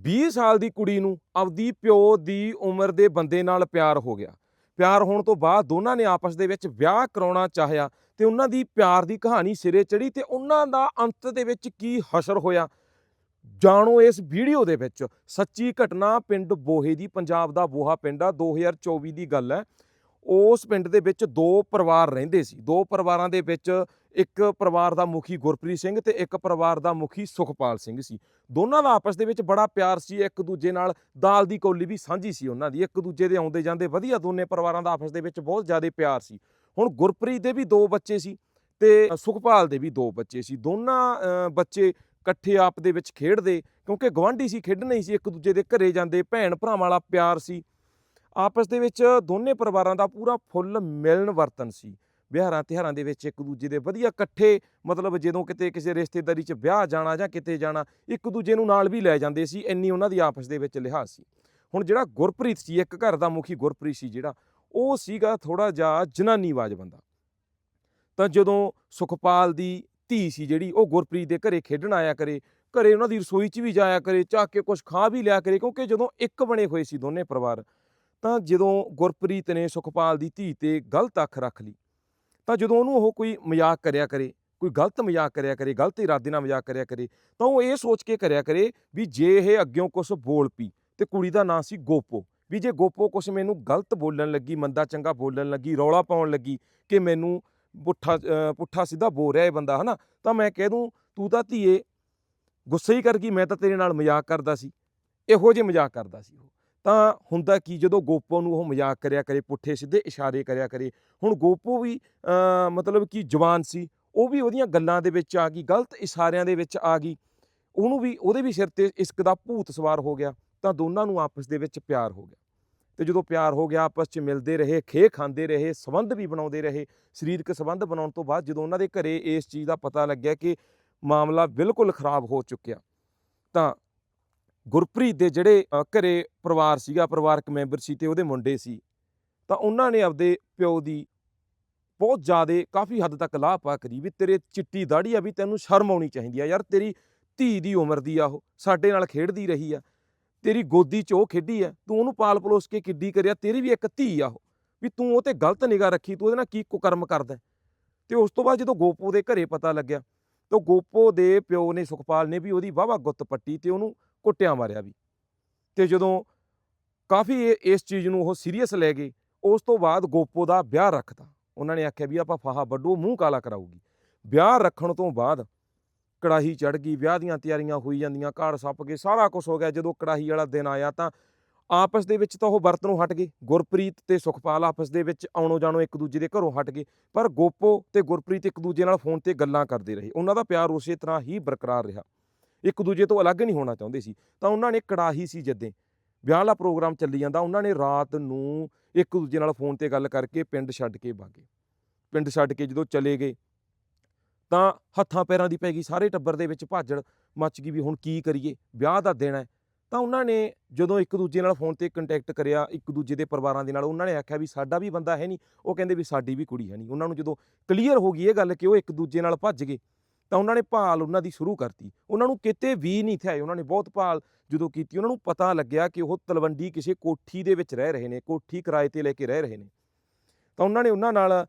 20 ਸਾਲ ਦੀ ਕੁੜੀ ਨੂੰ ਆਪਦੀ ਪਿਓ ਦੀ ਉਮਰ ਦੇ ਬੰਦੇ ਨਾਲ ਪਿਆਰ ਹੋ ਗਿਆ। ਪਿਆਰ ਹੋਣ ਤੋਂ ਬਾਅਦ ਦੋਨਾਂ ਨੇ ਆਪਸ ਦੇ ਵਿੱਚ ਵਿਆਹ ਕਰਾਉਣਾ ਚਾਹਿਆ ਤੇ ਉਹਨਾਂ ਦੀ ਪਿਆਰ ਦੀ ਕਹਾਣੀ ਸਿਰੇ ਚੜੀ ਤੇ ਉਹਨਾਂ ਦਾ ਅੰਤ ਦੇ ਵਿੱਚ ਕੀ ਹਸ਼ਰ ਹੋਇਆ, ਜਾਣੋ ਇਸ ਵੀਡੀਓ ਦੇ ਵਿੱਚ। ਸੱਚੀ ਘਟਨਾ ਪਿੰਡ ਬੋਹੇ ਦੀ, ਪੰਜਾਬ ਦਾ ਬੋਹਾ ਪਿੰਡ ਆ 2024 ਦੀ ਗੱਲ ਹੈ। ਉਸ ਪਿੰਡ ਦੇ ਵਿੱਚ ਦੋ ਪਰਿਵਾਰ ਰਹਿੰਦੇ ਸੀ। ਦੋ ਪਰਿਵਾਰਾਂ ਦੇ ਵਿੱਚ ਇੱਕ ਪਰਿਵਾਰ ਦਾ ਮੁਖੀ ਗੁਰਪ੍ਰੀਤ ਸਿੰਘ ਤੇ ਇੱਕ ਪਰਿਵਾਰ ਦਾ ਮੁਖੀ ਸੁਖਪਾਲ ਸਿੰਘ ਸੀ। ਦੋਨਾਂ ਦਾ ਆਪਸ ਦੇ ਵਿੱਚ ਬੜਾ ਪਿਆਰ ਸੀ। ਇੱਕ ਦੂਜੇ ਨਾਲ ਦਾਲ ਦੀ ਕੌਲੀ ਵੀ ਸਾਂਝੀ ਸੀ ਉਹਨਾਂ ਦੀ। ਇੱਕ ਦੂਜੇ ਦੇ ਆਉਂਦੇ ਜਾਂਦੇ ਵਧੀਆ ਦੋਨੇ ਪਰਿਵਾਰਾਂ ਦਾ ਆਪਸ ਦੇ ਵਿੱਚ ਬਹੁਤ ਜ਼ਿਆਦਾ ਪਿਆਰ ਸੀ। ਹੁਣ ਗੁਰਪ੍ਰੀਤ ਦੇ ਵੀ ਦੋ ਬੱਚੇ ਸੀ ਤੇ ਸੁਖਪਾਲ ਦੇ ਵੀ ਦੋ ਬੱਚੇ ਸੀ। ਦੋਨਾਂ ਬੱਚੇ ਇਕੱਠੇ ਆਪ ਦੇ ਵਿੱਚ ਖੇਡਦੇ ਕਿਉਂਕਿ ਗਵਾਂਢੀ ਸੀ, ਖੇਡਣੇ ਸੀ। ਇੱਕ ਦੂਜੇ ਦੇ ਘਰੇ ਜਾਂਦੇ ਭੈਣ ਭਰਾਵਾਂ ਵਾਲਾ ਪਿਆਰ ਸੀ। ਆਪਸ ਦੇ ਵਿੱਚ ਦੋਨੇ ਪਰਿਵਾਰਾਂ ਦਾ ਪੂਰਾ ਫੁੱਲ ਮਿਲਣ ਵਰਤਨ ਸੀ। ਵਿਹਾਰਾਂ ਤਿਉਹਾਰਾਂ ਦੇ ਵਿੱਚ ਇੱਕ ਦੂਜੇ ਦੇ ਵਧੀਆ ਇਕੱਠੇ, ਮਤਲਬ ਜਦੋਂ ਕਿਤੇ ਕਿਸੇ ਰਿਸ਼ਤੇਦਾਰੀ 'ਚ ਵਿਆਹ ਜਾਣਾ ਜਾਂ ਕਿਤੇ ਜਾਣਾ, ਇੱਕ ਦੂਜੇ ਨੂੰ ਨਾਲ ਵੀ ਲੈ ਜਾਂਦੇ ਸੀ, ਇੰਨੀ ਉਹਨਾਂ ਦੀ ਆਪਸ ਦੇ ਵਿੱਚ ਲਿਹਾਜ਼ ਸੀ। ਹੁਣ ਜਿਹੜਾ ਗੁਰਪ੍ਰੀਤ ਸੀ, ਇੱਕ ਘਰ ਦਾ ਮੁਖੀ ਗੁਰਪ੍ਰੀਤ ਸੀ ਜਿਹੜਾ, ਉਹ ਸੀਗਾ ਥੋੜਾ ਜਿਹਾ ਜਨਾਨੀਵਾਜ ਬੰਦਾ। ਤਾਂ ਜਦੋਂ ਸੁਖਪਾਲ ਦੀ ਧੀ ਸੀ ਜਿਹੜੀ, ਉਹ ਗੁਰਪ੍ਰੀਤ ਦੇ ਘਰੇ ਖੇਡਣ ਆਇਆ ਕਰੇ, ਘਰੇ ਉਹਨਾਂ ਦੀ ਰਸੋਈ 'ਚ ਵੀ ਜਾਇਆ ਕਰੇ, ਚਾਹ ਕੇ ਕੁਝ ਖਾ ਵੀ ਲਿਆ ਕਰੇ, ਕਿਉਂਕਿ ਜਦੋਂ ਇੱਕ ਬਣੇ ਹੋਏ ਸੀ ਦੋਨੇ ਪਰਿਵਾਰ ਤਾਂ ਜਦੋਂ ਗੁਰਪ੍ਰੀਤ ਨੇ ਸੁਖਪਾਲ ਦੀ ਧੀ ਤੇ ਗਲਤ ਅੱਖ ਰੱਖ ਲਈ, ਤਾਂ ਜਦੋਂ ਉਹਨੂੰ ਉਹ ਕੋਈ ਮਜ਼ਾਕ ਕਰਿਆ ਕਰੇ, ਕੋਈ ਗਲਤ ਮਜ਼ਾਕ ਕਰਿਆ ਕਰੇ, ਗਲਤ ਇਰਾਦੇ ਨਾਲ ਮਜ਼ਾਕ ਕਰਿਆ ਕਰੇ, ਤਾਂ ਉਹ ਇਹ ਸੋਚ ਕੇ ਕਰਿਆ ਕਰੇ ਵੀ ਜੇ ਇਹ ਅੱਗਿਓਂ ਕੁਝ ਬੋਲ ਪੀ ਤੇ ਕੁੜੀ ਦਾ ਨਾਂ ਸੀ ਗੋਪੋ, ਵੀ ਜੇ ਗੋਪੋ ਕੁਛ ਮੈਨੂੰ ਗਲਤ ਬੋਲਣ ਲੱਗੀ, ਮੰਦਾ ਚੰਗਾ ਬੋਲਣ ਲੱਗੀ, ਰੌਲਾ ਪਾਉਣ ਲੱਗੀ ਕਿ ਮੈਨੂੰ ਪੁੱਠਾ ਪੁੱਠਾ ਸਿੱਧਾ ਬੋਲ ਰਿਹਾ ਇਹ ਬੰਦਾ, ਹਨਾ? ਤਾਂ ਮੈਂ ਕਹਿ ਦੂੰ, ਤੂੰ ਤਾਂ ਧੀਏ ਗੁੱਸੇ ਹੀ ਕਰ ਗਈ, ਮੈਂ ਤਾਂ ਤੇਰੇ ਨਾਲ ਮਜ਼ਾਕ ਕਰਦਾ ਸੀ, ਇਹੋ ਜਿਹੇ ਮਜ਼ਾਕ ਕਰਦਾ ਸੀ ਉਹ। ਤਾਂ ਹੁੰਦਾ ਕੀ ਜਦੋਂ ਗੋਪੋ ਨੂੰ ਉਹ ਮਜ਼ਾਕ ਕਰਿਆ ਕਰੇ, ਪੁੱਠੇ ਸਿੱਧੇ ਇਸ਼ਾਰੇ ਕਰਿਆ ਕਰੇ, ਹੁਣ ਗੋਪੋ ਵੀ ਮਤਲਬ ਕਿ ਜਵਾਨ ਸੀ, ਉਹ ਵੀ ਉਹਦੀਆਂ ਗੱਲਾਂ ਦੇ ਵਿੱਚ ਆ ਗਈ, ਗਲਤ ਇਸ਼ਾਰਿਆਂ ਦੇ ਵਿੱਚ ਆ ਗਈ, ਉਹਨੂੰ ਵੀ, ਉਹਦੇ ਵੀ ਸਿਰ ਤੇ ਇਸ਼ਕ ਦਾ ਭੂਤ ਸਵਾਰ ਹੋ ਗਿਆ, ਤਾਂ ਦੋਨਾਂ ਨੂੰ ਆਪਸ ਦੇ ਵਿੱਚ ਪਿਆਰ ਹੋ ਗਿਆ। ਤੇ ਜਦੋਂ ਪਿਆਰ ਹੋ ਗਿਆ, ਆਪਸ 'ਚ ਮਿਲਦੇ ਰਹੇ ਖੇ ਖਾਂਦੇ ਰਹੇ, ਸਬੰਧ ਵੀ ਬਣਾਉਂਦੇ ਰਹੇ, ਸਰੀਰਕ ਸਬੰਧ ਬਣਾਉਣ ਤੋਂ ਬਾਅਦ ਜਦੋਂ ਉਹਨਾਂ ਦੇ ਘਰੇ ਇਸ ਚੀਜ਼ ਦਾ ਪਤਾ ਲੱਗਿਆ ਕਿ ਮਾਮਲਾ ਬਿਲਕੁਲ ਖਰਾਬ ਹੋ ਚੁੱਕਿਆ, ਤਾਂ ਗੁਰਪ੍ਰੀਤ ਦੇ ਜਿਹੜੇ ਘਰੇ ਪਰਿਵਾਰ ਸੀਗਾ, ਪਰਿਵਾਰਕ ਮੈਂਬਰ ਸੀ ਤੇ ਉਹਦੇ ਮੁੰਡੇ ਸੀ, ਤਾਂ ਉਹਨਾਂ ਨੇ ਆਪਦੇ ਪਿਓ ਦੀ ਬਹੁਤ ਜ਼ਿਆਦਾ ਕਾਫੀ ਹੱਦ ਤੱਕ ਲਾਹ ਪਾ ਕਰੀ ਵੀ ਤੇਰੇ ਚਿੱਟੀ ਦਾੜੀ ਆ ਵੀ ਤੈਨੂੰ ਸ਼ਰਮ ਆਉਣੀ ਚਾਹੀਦੀ ਆ, ਯਾਰ ਤੇਰੀ ਧੀ ਦੀ ਉਮਰ ਦੀ ਆ ਉਹ, ਸਾਡੇ ਨਾਲ ਖੇਡਦੀ ਰਹੀ ਆ, ਤੇਰੀ ਗੋਦੀ 'ਚ ਉਹ ਖੇਡੀ ਆ, ਤੂੰ ਉਹਨੂੰ ਪਾਲ ਪਲੋਸ ਕੇ ਕਿੱਡੀ ਕਰਿਆ, ਤੇਰੀ ਵੀ ਇੱਕ ਧੀ ਆ ਉਹ, ਵੀ ਤੂੰ ਉਹ ਤੇ ਗਲਤ ਨਿਗਾਹ ਰੱਖੀ, ਤੂੰ ਉਹਦੇ ਨਾਲ ਕੀ ਕੁਕਰਮ ਕਰਦਾ ਹੈ? ਤੇ ਉਸ ਤੋਂ ਬਾਅਦ ਜਦੋਂ ਗੋਪੋ ਦੇ ਘਰੇ ਪਤਾ ਲੱਗਿਆ, ਤਾਂ ਗੋਪੋ ਦੇ ਪਿਓ ਨੇ ਸੁਖਪਾਲ ਨੇ ਵੀ ਉਹਦੀ ਵਾਹਵਾ ਗੁੱਤ ਪੱਟੀ ਤੇ ਉਹਨੂੰ ਕੁੱਟਿਆ ਮਾਰਿਆ ਵੀ। ਤੇ ਜਦੋਂ ਕਾਫੀ ਇਸ ਚੀਜ਼ ਨੂੰ ਉਹ ਸੀਰੀਅਸ ਲੈ ਗਏ, ਉਸ ਤੋਂ ਬਾਅਦ ਗੋਪੋ ਦਾ ਵਿਆਹ ਰੱਖਤਾ। ਉਹਨਾਂ ਨੇ ਆਖਿਆ ਵੀ ਆਪਾਂ ਫਾਹਾ ਵੱਡੋ ਮੂੰਹ ਕਾਲਾ ਕਰਾਊਗੀ। ਵਿਆਹ ਰੱਖਣ ਤੋਂ ਬਾਅਦ ਕੜਾਹੀ ਚੜ ਗਈ, ਵਿਆਹ ਦੀਆਂ ਤਿਆਰੀਆਂ ਹੋਈ ਜਾਂਦੀਆਂ ਘਾੜ ਸੱਪ ਗਏ ਸਾਰਾ ਕੁਝ ਹੋ ਗਿਆ। ਜਦੋਂ ਕੜਾਹੀ ਵਾਲਾ ਦਿਨ ਆਇਆ ਤਾਂ ਆਪਸ ਦੇ ਵਿੱਚ ਤਾਂ ਉਹ ਵਰਤ ਨੂੰ ਹਟ ਗਏ। ਗੁਰਪ੍ਰੀਤ ਤੇ ਸੁਖਪਾਲ ਆਪਸ ਦੇ ਵਿੱਚ ਆਉਣੋ ਜਾਣੋ ਇੱਕ ਦੂਜੇ ਦੇ ਘਰੋਂ ਹਟ ਗਏ। ਪਰ ਗੋਪੋ ਤੇ ਗੁਰਪ੍ਰੀਤ ਇੱਕ ਦੂਜੇ ਨਾਲ ਫੋਨ ਤੇ ਗੱਲਾਂ ਕਰਦੇ ਰਹੇ। ਉਹਨਾਂ ਦਾ ਪਿਆਰ ਉਸੇ ਤਰ੍ਹਾਂ ਹੀ ਬਰਕਰਾਰ ਰਿਹਾ। ਇੱਕ ਦੂਜੇ ਤੋਂ ਅਲੱਗ ਨਹੀਂ ਹੋਣਾ ਚਾਹੁੰਦੇ ਸੀ। ਤਾਂ ਉਹਨਾਂ ਨੇ ਕੜਾਹੀ ਸੀ ਜਦੇ। ਵਿਆਹ ਵਾਲਾ ਪ੍ਰੋਗਰਾਮ ਚੱਲੀ ਜਾਂਦਾ, ਉਹਨਾਂ ਨੇ ਰਾਤ ਨੂੰ ਇੱਕ ਦੂਜੇ ਨਾਲ ਫੋਨ ਤੇ ਗੱਲ ਕਰਕੇ ਪਿੰਡ ਛੱਡ ਕੇ ਭਾਗੇ। ਪਿੰਡ ਛੱਡ ਕੇ ਜਦੋਂ ਚਲੇ ਗਏ, ਤਾਂ ਹੱਥਾਂ ਪੈਰਾਂ ਦੀ ਪੈ ਗਈ, ਸਾਰੇ ਟੱਬਰ ਦੇ ਵਿੱਚ ਭਾਜੜ ਮੱਚ ਗਈ ਵੀ ਹੁਣ ਕੀ ਕਰੀਏ, ਵਿਆਹ ਦਾ ਦਿਨ ਹੈ। ਤਾਂ ਉਹਨਾਂ ਨੇ ਜਦੋਂ ਇੱਕ ਦੂਜੇ ਨਾਲ ਫੋਨ ਤੇ ਕੰਟੈਕਟ ਕਰਿਆ, ਇੱਕ ਦੂਜੇ ਦੇ ਪਰਿਵਾਰਾਂ ਦੇ ਨਾਲ, ਉਹਨਾਂ ਨੇ ਆਖਿਆ ਵੀ ਸਾਡਾ ਵੀ ਬੰਦਾ ਹੈ ਨਹੀਂ, ਉਹ ਕਹਿੰਦੇ ਵੀ ਸਾਡੀ ਵੀ ਕੁੜੀ ਹੈ ਨਹੀਂ। ਉਹਨਾਂ ਨੂੰ ਜਦੋਂ ਕਲੀਅਰ ਹੋ ਗਈ ਇਹ ਗੱਲ ਕਿ ਉਹ ਇੱਕ ਦੂਜੇ ਨਾਲ ਭੱਜ ਗਏ ਤਾਂ ਉਹਨਾਂ ਨੇ ਭਾਲ ਉਹਨਾਂ ਦੀ ਸ਼ੁਰੂ ਕਰਤੀ। ਉਹਨਾਂ ਨੂੰ ਕਿਤੇ ਵੀ ਨਹੀਂ ਥਿਆਏ। ਉਹਨਾਂ ਨੇ ਬਹੁਤ ਭਾਲ ਜਦੋਂ ਕੀਤੀ, ਉਹਨਾਂ ਨੂੰ ਪਤਾ ਲੱਗਿਆ ਕਿ ਉਹ ਤਲਵੰਡੀ ਕਿਸੇ ਕੋਠੀ ਦੇ ਵਿੱਚ ਰਹਿ ਰਹੇ ਨੇ, ਕੋਠੀ ਕਿਰਾਏ ਤੇ ਲੈ ਕੇ ਰਹਿ ਰਹੇ ਨੇ। ਤਾਂ ਉਹਨਾਂ ਨੇ ਉਹਨਾਂ ਨਾਲ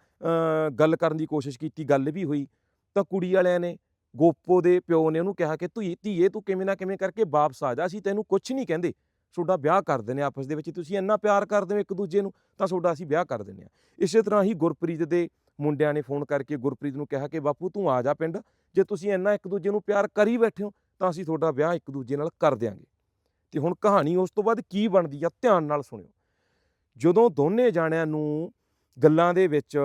ਗੱਲ ਕਰਨ ਦੀ ਕੋਸ਼ਿਸ਼ ਕੀਤੀ, ਗੱਲ ਵੀ ਹੋਈ। ਤਾਂ ਕੁੜੀ ਵਾਲਿਆਂ ਨੇ, ਗੋਪੋ ਦੇ ਪਿਓ ਨੇ ਉਹਨੂੰ ਕਿਹਾ ਕਿ ਤੂੰ ਧੀਏ, ਤੂੰ ਕਿਵੇਂ ਨਾ ਕਿਵੇਂ ਕਰਕੇ ਵਾਪਸ ਆ ਜਾ। ਅਸੀਂ ਤੈਨੂੰ ਕੁਝ ਨਹੀਂ ਕਹਿੰਦੇ। ਤੁਹਾਡਾ ਵਿਆਹ ਕਰ ਦਿੰਦੇ ਆਪਸ ਦੇ ਵਿੱਚ। ਤੁਸੀਂ ਇੰਨਾ ਪਿਆਰ ਕਰਦੇ ਹੋ ਇੱਕ ਦੂਜੇ ਨੂੰ, ਤਾਂ ਤੁਹਾਡਾ ਅਸੀਂ ਵਿਆਹ ਕਰ ਦਿੰਦੇ ਹਾਂ। ਇਸੇ ਤਰ੍ਹਾਂ ਹੀ ਗੁਰਪ੍ਰੀਤ ਦੇ ਮੁੰਡਿਆਂ ਨੇ ਫੋਨ ਕਰਕੇ ਗੁਰਪ੍ਰੀਤ ਨੂੰ ਕਿਹਾ ਕਿ ਬਾਪੂ ਤੂੰ ਆ ਜਾ ਪਿੰਡ, ਜੇ ਤੁਸੀਂ ਇੰਨਾ ਇੱਕ ਦੂਜੇ ਨੂੰ ਪਿਆਰ ਕਰੀ ਬੈਠੇ ਹੋ, ਤਾਂ ਅਸੀਂ ਤੁਹਾਡਾ ਵਿਆਹ ਇੱਕ ਦੂਜੇ ਨਾਲ ਕਰ ਦਿਆਂਗੇ। ਤੇ ਹੁਣ ਕਹਾਣੀ ਉਸ ਤੋਂ ਬਾਅਦ ਕੀ ਬਣਦੀ ਆ, ਧਿਆਨ ਨਾਲ ਸੁਣਿਓ। ਜਦੋਂ ਦੋਨੇ ਜਾਣਿਆਂ ਨੂੰ ਗੱਲਾਂ ਦੇ ਵਿੱਚ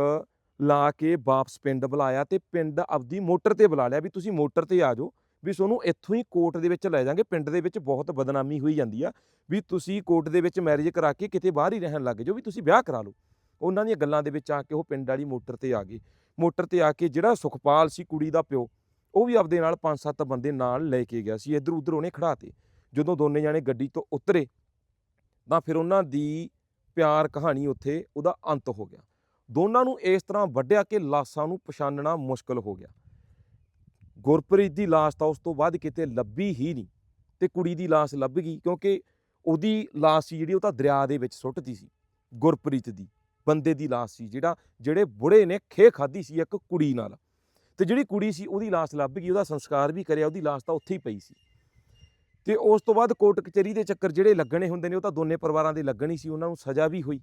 ਲਾ ਕੇ ਵਾਪਸ ਪਿੰਡ ਬੁਲਾਇਆ ਤੇ ਪਿੰਡ ਆਪਦੀ ਮੋਟਰ ਤੇ ਬੁਲਾ ਲਿਆ ਵੀ ਤੁਸੀਂ ਮੋਟਰ ਤੇ ਆ ਜਾਓ, ਵੀ ਤੁਹਾਨੂੰ ਇੱਥੋਂ ਹੀ ਕੋਰਟ ਦੇ ਵਿੱਚ ਲੈ ਜਾਾਂਗੇ, ਪਿੰਡ ਦੇ ਵਿੱਚ ਬਹੁਤ ਬਦਨਾਮੀ ਹੋਈ ਜਾਂਦੀ ਆ, ਵੀ ਤੁਸੀਂ ਕੋਰਟ ਦੇ ਵਿੱਚ ਮੈਰਿਜ ਕਰਾ ਕੇ ਕਿਤੇ ਬਾਹਰ ਹੀ ਰਹਿਣ ਲੱਗ ਜਾਓ, ਵੀ ਤੁਸੀਂ ਵਿਆਹ ਕਰਾ ਲਓ। ਉਹਨਾਂ ਦੀਆਂ ਗੱਲਾਂ ਦੇ ਵਿੱਚ ਆ ਕੇ ਉਹ ਪਿੰਡ ਵਾਲੀ ਮੋਟਰ ਤੇ ਆ ਗਈ। ਮੋਟਰ ਤੇ ਆ ਕੇ ਜਿਹੜਾ ਸੁਖਪਾਲ ਸੀ ਕੁੜੀ ਦਾ ਪਿਓ, ਉਹ ਵੀ ਆਪਦੇ ਨਾਲ ਪੰਜ ਸੱਤ ਬੰਦੇ ਨਾਲ ਲੈ ਕੇ ਗਿਆ ਸੀ। ਇੱਧਰ ਉੱਧਰ ਉਹਨੇ ਖੜਾਤੇ ਜਦੋਂ ਦੋਨੇ ਜਾਣੇ ਗੱਡੀ ਤੋਂ ਉਤਰੇ, ਤਾਂ ਫਿਰ ਉਹਨਾਂ ਦੀ ਪਿਆਰ ਕਹਾਣੀ ਉੱਥੇ ਉਹਦਾ ਅੰਤ ਹੋ ਗਿਆ। ਦੋਨਾਂ ਨੂੰ ਇਸ ਤਰ੍ਹਾਂ ਵੱਢਿਆ ਕਿ ਲਾਸ਼ਾਂ ਨੂੰ ਪਛਾਣਨਾ ਮੁਸ਼ਕਲ ਹੋ ਗਿਆ। ਗੁਰਪ੍ਰੀਤ ਦੀ ਲਾਸ਼ ਤਾਂ ਉਸ ਤੋਂ ਬਾਅਦ ਕਿਤੇ ਲੱਭੀ ਹੀ ਨਹੀਂ ਤੇ ਕੁੜੀ ਦੀ ਲਾਸ਼ ਲੱਭ ਗਈ ਕਿਉਂਕਿ ਉਹਦੀ ਲਾਸ਼ ਸੀ ਜਿਹੜੀ ਉਹ ਤਾਂ ਦਰਿਆ ਦੇ ਵਿੱਚ ਸੁੱਟਦੀ ਸੀ, ਗੁਰਪ੍ਰੀਤ ਦੀ। ਬੰਦੇ ਦੀ ਲਾਸ਼ ਸੀ, ਜਿਹੜਾ, ਜਿਹੜੇ ਬੁੜੇ ਨੇ ਖੇ ਖਾਧੀ ਸੀ ਇੱਕ ਕੁੜੀ ਨਾਲ। ਤੇ ਜਿਹੜੀ ਕੁੜੀ ਸੀ, ਉਹਦੀ ਲਾਸ਼ ਲੱਭ ਗਈ, ਉਹਦਾ ਸੰਸਕਾਰ ਵੀ ਕਰਿਆ, ਉਹਦੀ ਲਾਸ਼ ਤਾਂ ਉੱਥੇ ਹੀ ਪਈ ਸੀ। ਤੇ ਉਸ ਤੋਂ ਬਾਅਦ ਕੋਰਟ ਕਚਹਿਰੀ ਦੇ ਚੱਕਰ ਜਿਹੜੇ ਲੱਗਣੇ ਹੁੰਦੇ ਨੇ, ਉਹ ਤਾਂ ਦੋਨੇ ਪਰਿਵਾਰਾਂ ਦੇ ਲੱਗਣੀ ਸੀ, ਉਹਨਾਂ ਨੂੰ ਸਜ਼ਾ ਵੀ ਹੋਈ।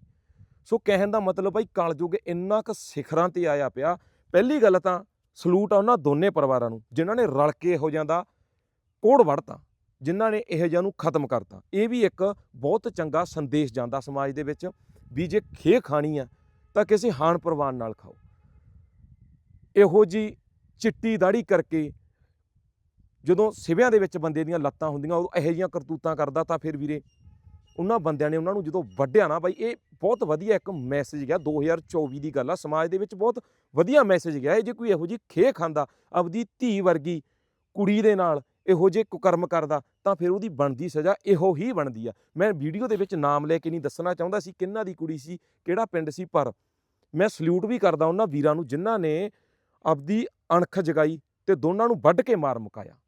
ਸੋ ਕਹਿਣ ਦਾ ਮਤਲਬ ਭਾਈ ਕਲਯੁੱਗ ਇੰਨਾ ਕੁ ਸਿਖਰਾਂ ਤੇ ਆਇਆ ਪਿਆ। ਪਹਿਲੀ ਗੱਲ ਤਾਂ ਸਲੂਟ ਆ ਉਹਨਾਂ ਦੋਨੇ ਪਰਿਵਾਰਾਂ ਨੂੰ, ਜਿਨ੍ਹਾਂ ਨੇ ਰਲ ਕੇ ਇਹੋ ਜਿਹਾਂ ਦਾ ਕੋੜ ਵੜਤਾ, ਜਿਨ੍ਹਾਂ ਨੇ ਇਹੋ ਜਿਹਾ ਨੂੰ ਖਤਮ ਕਰਤਾ। ਇਹ ਵੀ ਇੱਕ ਬਹੁਤ ਚੰਗਾ ਸੰਦੇਸ਼ ਜਾਂਦਾ ਸਮਾਜ ਦੇ ਵਿੱਚ। ਵੀ ਜੇ ਖੇ ਖਾਣੀ ਆ, ਤਾਂ ਕਿਸੇ ਹਾਨ ਪ੍ਰਵਾਨ ਨਾਲ ਖਾਓ। ਇਹੋ ਜੀ ਚਿੱਟੀ ਦਾੜੀ ਕਰਕੇ ਜਦੋਂ ਸਿਵਿਆਂ ਦੇ ਵਿੱਚ ਬੰਦੇ ਦੀਆਂ ਲੱਤਾਂ ਹੁੰਦੀਆਂ, ਉਹ ਇਹੋ ਜਿਹੀਆਂ ਕਰਤੂਤਾਂ ਕਰਦਾ ਤਾਂ ਫਿਰ ਵੀਰੇ ਉਹਨਾਂ ਬੰਦਿਆਂ ਨੇ ਉਹਨਾਂ ਨੂੰ ਜਦੋਂ ਵੱਢਿਆ ਨਾ ਬਾਈ, ਇਹ ਬਹੁਤ ਵਧੀਆ ਇੱਕ ਮੈਸੇਜ ਗਿਆ 2024 ਦੀ ਗੱਲ ਆ, ਸਮਾਜ ਦੇ ਵਿੱਚ ਬਹੁਤ ਵਧੀਆ ਮੈਸੇਜ ਗਿਆ, ਇਹ ਜੇ ਕੋਈ ਇਹੋ ਜੀ ਖੇ ਖਾਂਦਾ, ਆਪਦੀ ਧੀ ਵਰਗੀ ਕੁੜੀ ਦੇ ਨਾਲ ਇਹੋ ਜੇ ਕੁਕਰਮ ਕਰਦਾ, ਤਾਂ ਫਿਰ ਉਹਦੀ ਬਣਦੀ ਸਜ਼ਾ ਇਹੋ ਹੀ ਬਣਦੀ ਆ। ਮੈਂ ਵੀਡੀਓ ਦੇ ਵਿੱਚ ਨਾਮ ਲੈ ਕੇ ਨਹੀਂ ਦੱਸਣਾ ਚਾਹੁੰਦਾ ਸੀ ਕਿੰਨਾ ਦੀ ਕੁੜੀ ਸੀ, ਕਿਹੜਾ ਪਿੰਡ ਸੀ, ਪਰ ਮੈਂ ਸਲੂਟ ਵੀ ਕਰਦਾ ਉਹਨਾਂ ਵੀਰਾਂ ਨੂੰ ਜਿਨ੍ਹਾਂ ਨੇ ਆਪਦੀ ਅਣਖ ਜਗਾਈ ਤੇ ਦੋਨਾਂ ਨੂੰ ਵੱਢ ਕੇ ਮਾਰ ਮੁਕਾਇਆ।